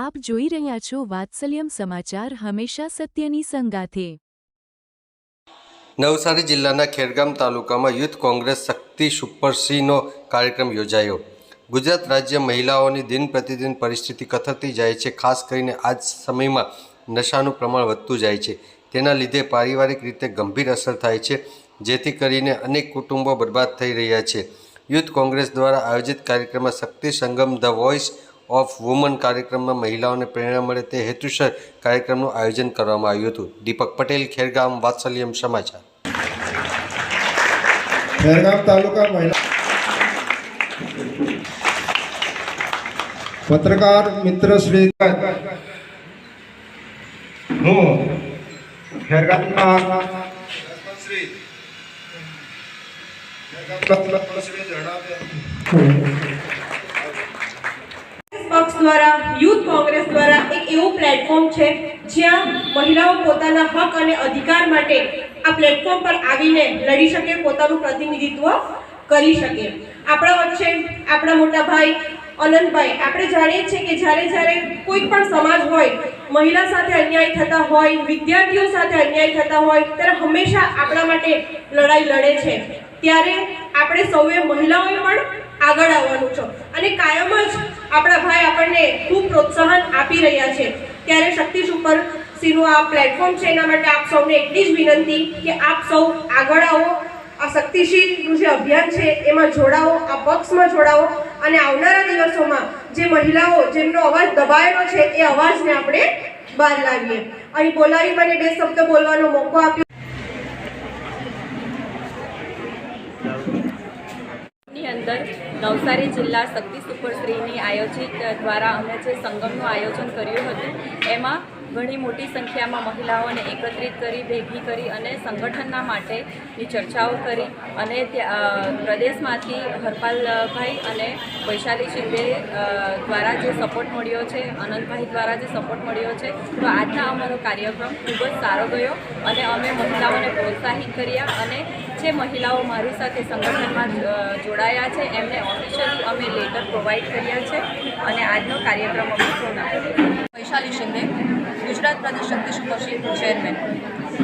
આપ જોઈ રહ્યા છો વાત્સલ્યમ સમાચાર હંમેશા સત્યની સંગાથે. નવસારી જિલ્લાના ખેરગામ તાલુકામાં યુથ કોંગ્રેસ શક્તિ સુપરસીનો કાર્યક્રમ યોજાયો. ગુજરાત રાજ્ય મહિલાઓની દિન પ્રતિદિન પરિસ્થિતિ કથળતી જાય છે, ખાસ કરીને આજ સમયમાં નશાનું પ્રમાણ વધતું જાય છે. તેના લીધે પારિવારિક રીતે ગંભીર અસર થાય છે, જેથી કરીને અનેક કુટુંબો બરબાદ થઈ રહ્યા છે. યુથ કોંગ્રેસ દ્વારા આયોજિત કાર્યક્રમમાં Shakti Sangam the voice of woman કાર્યક્રમમાં મહિલાઓને પ્રેરણા મળે તે હેતુસર કાર્યક્રમનું આયોજન કરવામાં આવ્યું હતું. દીપક પટેલ ખેરગામ વાત્સલ્યમ સમાચાર. ખેરગામ તાલુકા મહિલા પત્રકાર મિત્ર શ્રી હું ખેરગામના શ્રી. દ્વારા, યુથ કોંગ્રેસ દ્વારા એક એવું પ્લેટફોર્મ છે જ્યાં મહિલાઓ પોતાના હક અને અધિકાર માટે આ પ્લેટફોર્મ પર આવીને લડી શકે, પોતાનું પ્રતિનિધિત્વ કરી શકે. આપણા વચ્ચે આપણા મોટા ભાઈ અનંતભાઈ, આપણે જાણીએ છીએ કે જ્યારે જ્યારે કોઈ પણ સમાજ હોય, મહિલા સાથે અન્યાય થતા હોય, વિદ્યાર્થીઓ સાથે અન્યાય થતા હોય, ત્યારે હંમેશા આપણા માટે લડાઈ લડે છે. ત્યારે આપણે સૌએ મહિલાઓએ પણ આગળ આવવાનું છે. અને કાયમ જ આપણા ભાઈ આપણને ખૂબ પ્રોત્સાહન આપી રહ્યા છે. ત્યારે શક્તિ સુપર સીનું આ પ્લેટફોર્મ છે, એના માટે આપ સૌને એટલી જ વિનંતી કે આપ સૌ આગળ આવો. આ શક્તિશીલનું જે અભિયાન છે, એમાં જોડાઓ, આ પક્ષમાં જોડાઓ. અને આવનારા દિવસોમાં જે મહિલાઓ જેમનો અવાજ દબાયેલો છે એ અવાજને આપણે બહાર લાવીએ. અહીં બોલાવી મને બે શબ્દ બોલવાનો મોકો આપ્યો. અંદર નવસારી જિલ્લા શક્તિ સુપરશ્રીની આયોજિત દ્વારા અમે જે સંગમનું આયોજન કર્યું હતું, એમાં ઘણી મોટી સંખ્યામાં મહિલાઓને એકત્રિત કરી, ભેગી કરી અને સંગઠનના માટેની ચર્ચાઓ કરી અને પ્રદેશમાંથી હરપાલભાઈ અને વૈશાલી શિંદે દ્વારા જે સપોર્ટ મળ્યો છે, અનંતભાઈ દ્વારા જે સપોર્ટ મળ્યો છે, તો આજના અમારો કાર્યક્રમ ખૂબ જ સારો ગયો અને અમે મહિલાઓને પ્રોત્સાહિત કર્યા અને જે મહિલાઓ મારી સાથે સંગઠનમાં જોડાયા છે, એમને ઓફિશિયલી અમે લેટર પ્રોવાઈડ કર્યા છે અને આજનો કાર્યક્રમ અમે પૂર્ણ કર્યો. વૈશાલી શિંદે ગુજરાત પ્રદેશ શક્તિ સુપરશીપ ચેરમેન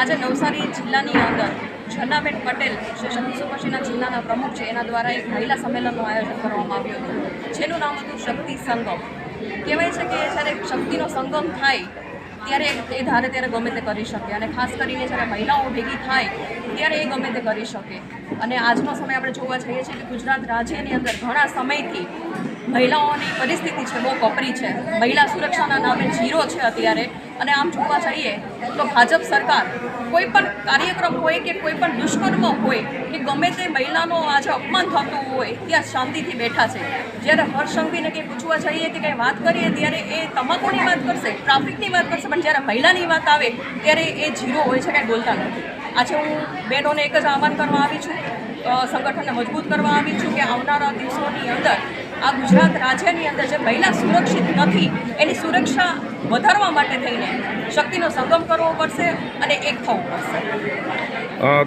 આજે નવસારી જિલ્લાની અંદર ઝરનાબેન પટેલ, જે શક્તિ સુપરશીના જિલ્લાના પ્રમુખ છે, એના દ્વારા એક મહિલા સંમેલનનું આયોજન કરવામાં આવ્યું હતું, જેનું નામ હતું શક્તિ સંગમ. કહેવાય છે કે જ્યારે શક્તિનો સંગમ થાય, ત્યારે એ ધારે ત્યારે ગમે તે કરી શકે અને ખાસ કરીને જ્યારે મહિલાઓ ભેગી થાય, ત્યારે એ ગમે તે કરી શકે. અને આજનો સમય આપણે જોવા જઈએ છીએ કે ગુજરાત રાજ્યની અંદર ઘણા સમયથી મહિલાઓની પરિસ્થિતિ છે, બહુ કપરી છે. મહિલા સુરક્ષાના નામે જીરો છે અત્યારે. અને આમ જોવા જઈએ તો ભાજપ સરકાર કોઈ પણ કાર્યક્રમ હોય કે કોઈ પણ દુષ્કર્મ હોય કે ગમે તે મહિલાનો આજે અપમાન થતું હોય, ત્યાં શાંતિથી બેઠા છે. જ્યારે હર્ષ કંઈ પૂછવા જઈએ કે કંઈ વાત કરીએ, ત્યારે એ તમાકુની વાત કરશે, ટ્રાફિકની વાત કરશે, પણ જ્યારે મહિલાની વાત આવે, ત્યારે એ જીરો હોય છે, કાંઈ બોલતા નથી. આજે હું બહેનોને એક જ આહવાન કરવા આવી છું. સંગઠનને મજબૂત કરવા આવી છું કે આવનારા દિવસોની અંદર આ ગુજરાત રાજ્યની અંદર જે મહિલા સુરક્ષિત નથી, એની સુરક્ષા વધારવા માટે થઈને શક્તિનો સંગમ કરવો પડશે અને એક થવું પડશે.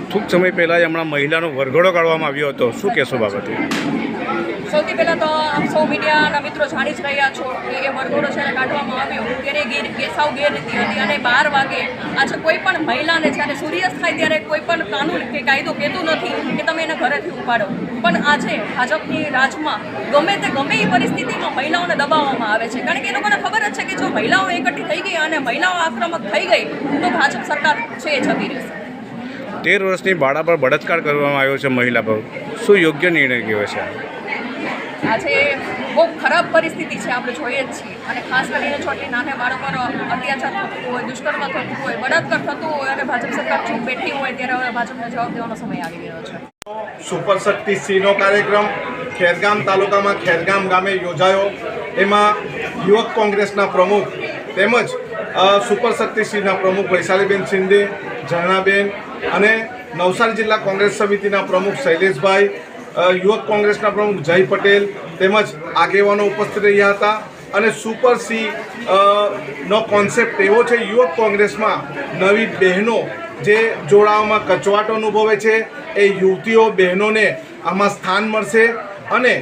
ટૂંક સમય પહેલાં જ હમણાં મહિલાનો વરઘોડો કાઢવામાં આવ્યો હતો. શું કહેશો બાબતે? સૌથી પહેલાં તો આપ સૌ મીડિયાના મિત્રો જાણી જ રહ્યા છો કે એ વરઘોડો જ્યારે કાઢવામાં આવ્યો, ત્યારે ગેર સાવ ગેરરીતિ હતી અને બાર વાગે આજે કોઈ પણ મહિલાને જ્યારે સૂર્યાસ્ત થાય ત્યારે કોઈ પણ કાનૂન કે કાયદો કહેતું નથી કે તમે એને ઘરેથી ઉપાડો. પણ આજે ભાજપની રાજમાં ગમે તે ગમે એ પરિસ્થિતિમાં મહિલાઓને દબાવવામાં આવે છે. કારણ કે એ લોકોને ખબર જ છે કે જો મહિલાઓ એકઠી થઈ ગઈ અને મહિલાઓ આક્રમક થઈ ગઈ, તો ભાજપ સરકાર છે એ જતી રહેશે. તેર વર્ષની બાળા પર બળાત્કાર કરવામાં આવ્યો છે મહિલા પર. શું યોગ્ય નિર્ણય કહેવાય છે? આજે બહુ ખરાબ પરિસ્થિતિ છે, આપણે જોઈએ જ છીએ. અને ખાસ કરીને છોટલી નાના બાળકોનો અત્યાચાર થતું હોય, દુષ્કર્મ થતું હોય, બળાત્કાર થતું હોય અને ભાજપ સરકાર ચૂપ બેઠી હોય, ત્યારે હવે ભાજપને જવાબ દેવાનો સમય આવી ગયો છે. સુપર શક્તિ સીનો કાર્યક્રમ ખેરગામ તાલુકામાં ખેરગામ ગામે યોજાયો. એમાં યુવક કોંગ્રેસના પ્રમુખ તેમજ સુપર શક્તિ સીના પ્રમુખ વૈશાલીબેન શિંદે, ઝરણાબેન અને નવસારી જિલ્લા કોંગ્રેસ સમિતિના પ્રમુખ શૈલેષભાઈ યુવક કોંગ્રેસના પ્રમુખ જય પટેલ તેમજ આગેવાનો ઉપસ્થિત રહ્યા હતા અને સુપર સી નો કોન્સેપ્ટ એવો છે, યુવક કોંગ્રેસમાં નવી બહેનો જે જોડાવામાં કચવાટ અનુભવે છે, એ યુવતીઓ બહેનોને આમાં સ્થાન મળશે અને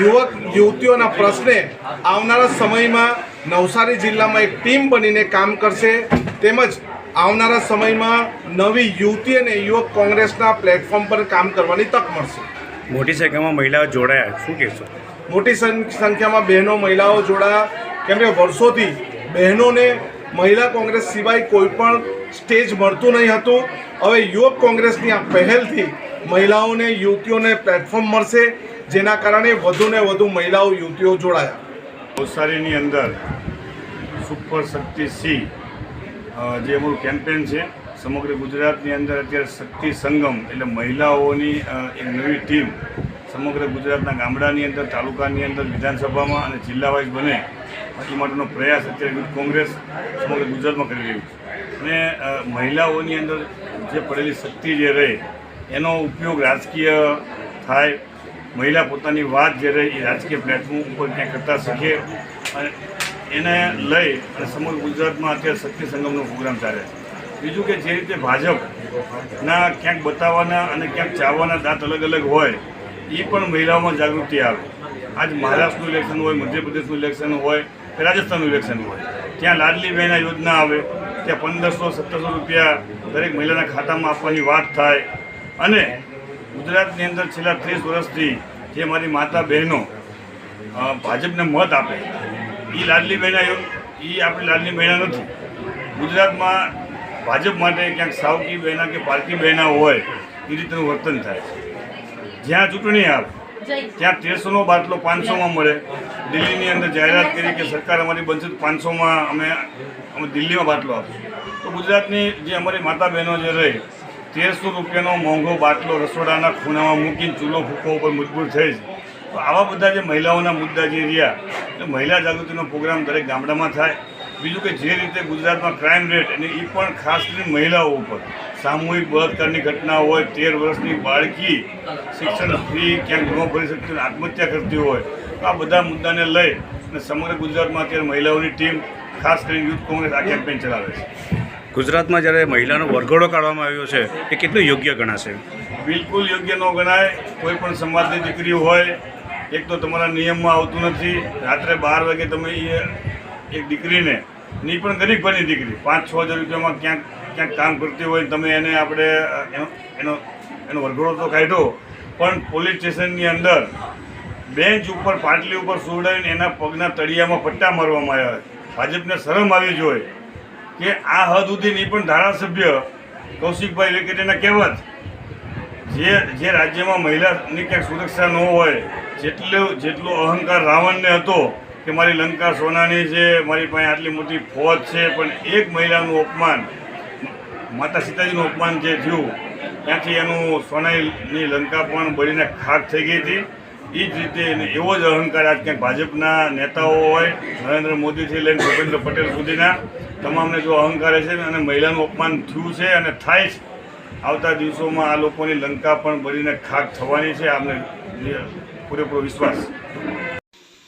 યુવક યુવતીઓના પ્રશ્ને આવનારા સમયમાં નવસારી જિલ્લામાં એક ટીમ બનીને કામ કરશે તેમજ આવનારા સમયમાં નવી યુવતી અને યુવક કોંગ્રેસના પ્લેટફોર્મ પર કામ કરવાની તક મળશે. મોટી સંખ્યામાં મહિલાઓ જોડાયા. શું કહેશો? મોટી સંખ્યામાં બહેનો મહિલાઓ જોડાયા. કેમ કે વર્ષોથી બહેનોને મહિલા કોંગ્રેસ સિવાય કોઈ પણ સ્ટેજ મળતું નહીં હતું. હવે યુવક કોંગ્રેસની આ પહેલથી મહિલાઓને યુવતીઓને પ્લેટફોર્મ મળશે જેના કારણે વધુને વધુ મહિલાઓ યુવતીઓ જોડાયા. નવસારીની અંદર સુપર શક્તિ સી જે અમારું કેમ્પેન છે સમગ્ર ગુજરાતની અંદર અત્યારે શક્તિ સંગમ એટલે મહિલાઓની એક નવી ટીમ સમગ્ર ગુજરાતના ગામડાની અંદર, તાલુકાની અંદર, વિધાનસભામાં અને જિલ્લા વાઇઝ બને. એ માટેનો પ્રયાસ અત્યારે કોંગ્રેસ સમગ્ર ગુજરાતમાં કરી રહ્યું છે. અને મહિલાઓની અંદર જે પડેલી શક્તિ જે રહે, એનો ઉપયોગ રાજકીય થાય. મહિલા પોતાની વાત જે રહે એ રાજકીય પ્લેટફોર્મ ઉપર ક્યાંક કરતા શીખે. અને એને લઈ અને સમગ્ર ગુજરાતમાં અત્યારે શક્તિ સંગમનો પ્રોગ્રામ ચાલે છે. બીજું કે જે રીતે ભાજપના ક્યાંક બતાવવાના અને ક્યાંક ચાવવાના દાંત અલગ અલગ હોય એ પણ મહિલાઓમાં જાગૃતિ આવે. આજ મહારાષ્ટ્રનું ઇલેક્શન હોય, મધ્યપ્રદેશનું ઇલેક્શન હોય કે રાજસ્થાનનું ઇલેક્શન હોય, ત્યાં લાડલી બહેના યોજના આવે, ત્યાં પંદરસો, સત્તરસો રૂપિયા દરેક મહિલાના ખાતામાં આપવાની વાત થાય. અને ગુજરાતની અંદર છેલ્લા ત્રીસ વર્ષથી જે મારી માતા બહેનો ભાજપને મત આપે એ લાડલી બહેના એ આપણી લાડલી બહેના નથી. ગુજરાતમાં ભાજપ માટે ક્યાંક સાવકી બહેના કે પારકી બહેના હોય એ રીતનું વર્તન થાય જ્યાં ચૂંટણી આવે ત્યાં તેરસોનો બાટલો પાંચસોમાં મળે. દિલ્હીની અંદર જાહેરાત કરી કે સરકાર અમારી બનશે તો પાંચસોમાં અમે અમે દિલ્હીમાં બાટલો આપશું. તો ગુજરાતની જે અમારી માતા બહેનો જે રહે તેરસો રૂપિયાનો મોંઘો બાટલો રસોડાના ખૂણામાં મૂકીને ચૂલો ફૂંકવા ઉપર મજબૂર થઈ છે. તો આવા બધા જે મહિલાઓના મુદ્દા જે રહ્યા એટલે મહિલા જાગૃતિનો પ્રોગ્રામ દરેક ગામડામાં થાય. બીજું કે જે રીતે ગુજરાતમાં ક્રાઇમ રેટ અને એ પણ ખાસ કરીને મહિલાઓ ઉપર સામૂહિક બળાત્કારની ઘટના હોય તેર વર્ષની બાળકી શિક્ષણ ફ્રી ક્યાંક ન ભરી શકતી આત્મહત્યા કરતી હોય તો આ બધા મુદ્દાને લઈ અને સમગ્ર ગુજરાતમાં અત્યારે મહિલાઓની ટીમ ખાસ કરીને યુથ કોંગ્રેસ આ કેમ્પેન ચલાવે છે. ગુજરાતમાં જ્યારે મહિલાનો વરઘોડો કાઢવામાં આવ્યો છે એ કેટલું યોગ્ય ગણાશે? બિલકુલ યોગ્ય ન ગણાય. કોઈ પણ સમાજની દીકરી હોય એક તો તમારા નિયમમાં આવતું નથી. રાત્રે બાર વાગે તમે એ એક દીકરીને ની પણ ગરીબ ઘરની દીકરી. પાંચ છ હજાર રૂપિયામાં ક્યાંક ક્યાંક કામ કરતી હોય તમે એને આપણે એનો એનો એનો વરઘોડો તો કાઢ્યો પણ પોલીસ સ્ટેશનની અંદર બેન્ચ ઉપર, પાટલી ઉપર સુવડાવીને એના પગના તળિયામાં પટ્ટા મારવામાં આવ્યા ભાજપને શરમ આવી જોઈએ કે આ હદ સુધીની પણ ધારાસભ્ય કૌશિકભાઈ વેકેટીના કહેવત, જે જે રાજ્યમાં મહિલાની ક્યાંક સુરક્ષા ન હોય, જેટલો જેટલો અહંકાર રાવણને હતો કે મારી લંકા સોનાની છે મારી પાસે આટલી મોટી ફોજ છે, પણ એક મહિલાનું અપમાન, માતા સીતાજીનું અપમાન જે થયું, ત્યાંથી એનું સોનાની લંકા પણ બળીને ખાક થઈ ગઈ હતી. એ જ રીતે એવો જ અહંકાર આજ ક્યાંક ભાજપના નેતાઓ હોય, નરેન્દ્ર મોદીથી લઈને ભૂપેન્દ્ર પટેલ સુધીના, તમામને જો અહંકાર છે અને મહિલાનું અપમાન થયું છે અને થાય છે આવતા દિવસોમાં આ લોકોની લંકા પણ બળીને ખાક થવાની છે આમને પૂરેપૂરો વિશ્વાસ.